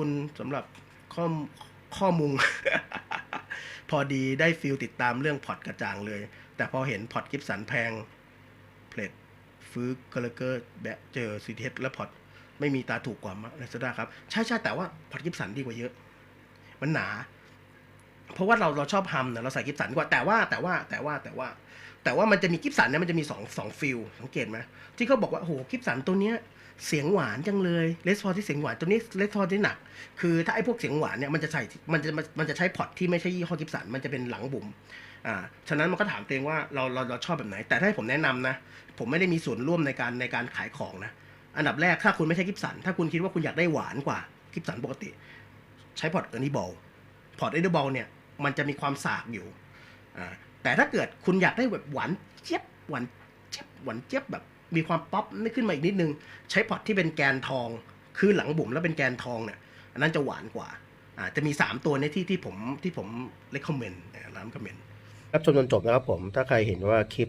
คุณสำหรับข้อมข้อมุง พอดีได้ฟิลติดตามเรื่องพอร์ตกระจ่างเลย แต่พอเห็นพอร์ตกิฟสันแพงเพลทฟื้นกระเกอร์แบะเจอซีเทสและพอร์ตไม่มีตาถูกกว่ามาเลสดาครับ ใช่ใช่แต่ว่าพอร์ตกิฟสันดีกว่าเยอะ มันหนา เพราะว่าเราเราชอบฮัมนะเราใส่กิฟสันกว่าแต่ว่าแต่ว่าแต่ว่าแต่ว่า แต่ว่ามันจะมีกิฟสันเนี่ยมันจะมีสองสองฟิลสังเกตไหมที่เขาบอกว่าโอ้โหกิฟสันตัวเนี้ยเสียงหวานจังเลยเลสพอที่เสียงหวานตัวนี้เลสพอที่หนัก คือถ้าไอ้พวกเสียงหวานเนี่ยมันจะใส่มันจะมันจะใช้พอร์ตที่ไม่ใช่ยี่ห้อกิฟสันมันจะเป็นหลังบุ๋มอ่าฉะนั้นมันก็ถามตัวเองว่าเราเราเราชอบแบบไหน แต่ถ้าให้ผมแนะนำนะ ผมไม่ได้มีส่วนร่วมในการในการขายของนะอันดับแรกถ้าคุณไม่ใช่กิฟสัน ถ้าคุณคิดว่าคุณอยากได้หวานกว่ากิฟสันปกติ ใช้พอร์ตเออร์นี่บอลพอร์ตเออร์นี่บอลเนี่ย มันจะมีความสากอยู่แต่ถ้าเกิดคุณอยากได้แบบหวานเจี๊ยบหวานเจี๊ยบหวานเจี๊ยบแบบมีความป๊อปนี่ขึ้นมาอีกนิดนึง ใช้พอตที่เป็นแกนทอง คือหลังบุ๋มแล้วเป็นแกนทองเนี่ยอันนั้นจะหวานกว่าอาจะมี 3 ตัวในที่ที่ผมที่ผม recommend นะร้านคอมเมนต์รับชมจนจบนะครับผมถ้าใครเห็นว่าคลิป